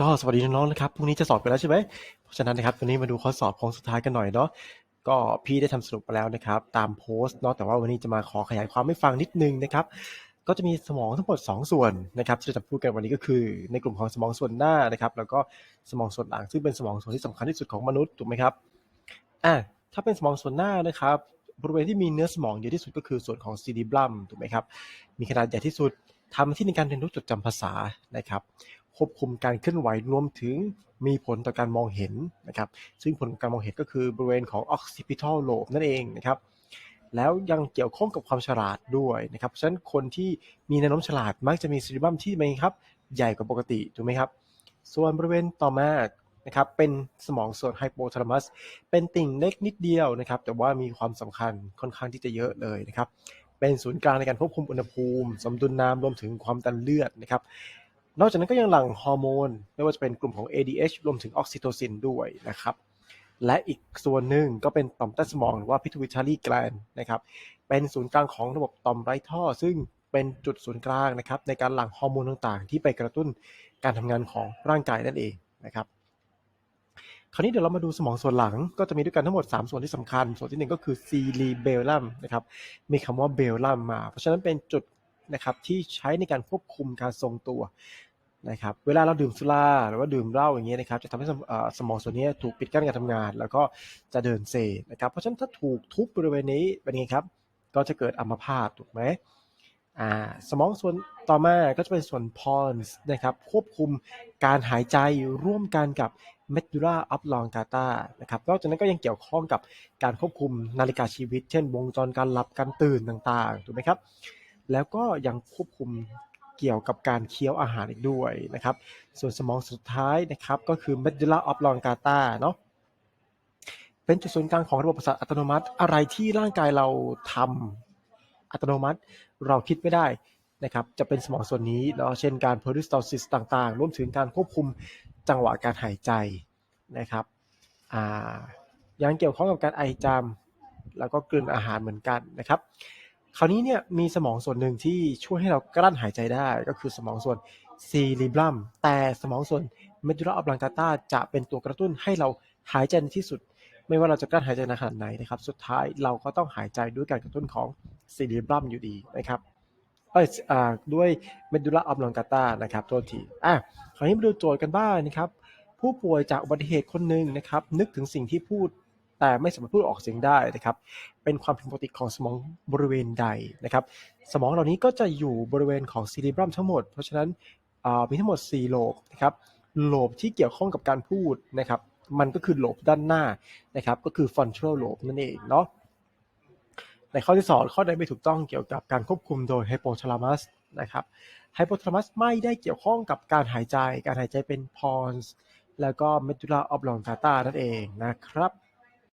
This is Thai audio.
ก็สวัสดีน้องๆนะครับ พรุ่งนี้จะสอบกันแล้วใช่ไหม เพราะฉะนั้นนะครับ วันนี้มาดูข้อสอบของสุดท้ายกันหน่อยเนาะ ก็พี่ได้ทำสรุปไปแล้วนะครับ ตามโพสต์เนาะ แต่ว่าวันนี้จะมาขอขยายความให้ฟังนิดนึงนะครับ ก็จะมีสมองทั้งหมด 2 ส่วนนะครับที่จะพูดกันวันนี้ก็คือ ในกลุ่มของสมองส่วนหน้านะครับ แล้วก็สมองส่วนหลัง ซึ่งเป็นสมองส่วนที่สำคัญที่สุดของมนุษย์ ถูกไหมครับ อะ ถ้าเป็นสมองส่วนหน้านะครับ บริเวณที่มีเนื้อสมองเยอะที่สุดก็คือส่วนของซีดีบลัม ถูกไหมครับ มีขนาดใหญ่ที่สุดทำที่ในการเรียนรู้จดจำภาษานะครับ ควบคุมการเคลื่อนไหวรวมถึงมีผลต่อการมองเห็นนะครับ ซึ่งผลของการมองเห็นก็คือบริเวณของ occipital lobe นั่นเองนะครับ แล้วยังเกี่ยวข้องกับความฉลาดด้วยนะครับ ฉะนั้นคนที่มีแนวโน้มฉลาดมักจะมีซีริบัมที่ไหมครับ ใหญ่กว่าปกติถูกไหมครับ ส่วนบริเวณต่อมานะครับ เป็นสมองส่วนไฮโปทาลามัส เป็นติ่งเล็กนิดเดียวนะครับ แต่ว่ามีความสำคัญค่อนข้างที่จะเยอะเลยนะครับ เป็นศูนย์กลางในการควบคุมอุณหภูมิ สมดุลน้ำรวมถึงความดันเลือดนะครับ นอกจากนั้นก็ยังหลั่งฮอร์โมน ไม่ว่าจะเป็นกลุ่มของ ADH รวมถึงออกซิโทซินด้วยนะครับ และอีกส่วนหนึ่งก็เป็นต่อมใต้สมองหรือว่า pituitary gland นะครับ เป็นศูนย์กลางของระบบต่อมไร้ท่อ ซึ่งเป็นจุดศูนย์กลางนะครับในการหลั่งฮอร์โมนต่างๆ ที่ไปกระตุ้นการทำงานของร่างกายนั่นเองนะครับ คราวนี้เดี๋ยวเรามาดูสมองส่วนหลังก็จะมีด้วยกันทั้งหมด 3 ส่วนที่สำคัญ ส่วนที่ 1 ก็คือซีรีเบลลัมนะครับ มีคำว่าเบลลัมมา เพราะฉะนั้นเป็นจุด นะครับที่ใช้ในการควบคุมการทรงตัวนะครับเวลาเราดื่มสุราหรือว่าดื่มเหล้าอย่างเงี้ยนะครับจะทำให้สมองส่วนนี้ถูกปิดกั้นการทำงาน แล้วก็จะเดินเซนะครับเพราะฉะนั้นถ้าถูกทุบบริเวณนี้เป็นไงครับ ก็จะเกิดอัมพาตถูกไหมอ่าสมองส่วนต่อมาก็จะเป็นส่วนพอนส์นะครับควบคุมการหายใจร่วมกันกับ medulla oblongata นะครับนอกจากนั้นก็ยังเกี่ยวข้องกับการควบคุมนาฬิกาชีวิต เช่น วงจรการหลับการตื่นต่างๆถูกไหมครับ แล้วก็ยังควบคุมเกี่ยวกับการเคี้ยวอาหารอีกด้วยนะครับ ส่วนสมองสุดท้ายนะครับก็คือ medulla oblongata เนาะเป็นจุดศูนย์กลางของระบบประสาทอัตโนมัติ อะไรที่ร่างกายเราทำอัตโนมัติ เราคิดไม่ได้นะครับ จะเป็นสมองส่วนนี้เนาะเช่นการ peristalsis ต่างๆ รวมถึงการควบคุมจังหวะการหายใจนะครับอ่ายังเกี่ยวข้องกับการไอจามแล้วก็กลืนอาหารเหมือนกันนะครับ คราวนี้เนี่ยมีสมองส่วนหนึ่งที่ช่วยให้เรากลั้นหายใจได้ก็คือสมองส่วนซีริบลัมแต่สมองส่วนเมดูลาอ b บลังกาตาจะเป็นตัวกระตุ้นให้เราหายใจในที่สุด ไม่ว่าเราจะกลั้นหายใจนานขนาดไหนนะครับ สุดท้ายเราก็ต้องหายใจด้วยการกระตุ้นของซีริบลัมอยู่ดีนะครับเอยอ่าด้วยเมดูลาอ b บลังกาตานะครับโทษทีอะคราวนี้มาดูโจทย์กันบ้างนะครับ ผู้ป่วยจากอุบัติเหตุคนหนึ่งนะครับ นึกถึงสิ่งที่พูด แต่ไม่สามารถพูดออกเสียงได้นะครับ เป็นความผิดปกติของสมองบริเวณใดนะครับ สมองเหล่านี้ก็จะอยู่บริเวณของซีรีบรัมทั้งหมด เพราะฉะนั้นมีทั้งหมด 4 โลบนะครับโลบที่เกี่ยวข้องกับการพูดนะครับ มันก็คือโลบด้านหน้านะครับ ก็คือ frontal lobe นั่นเองเนาะ ในข้อที่ 2 ข้อใดไม่ถูกต้องเกี่ยวกับการควบคุมโดย hypothalamus นะครับ hypothalamus ไม่ได้เกี่ยวข้องกับการหายใจ การหายใจเป็น pons แล้วก็ medulla oblongata นั่นเองนะครับ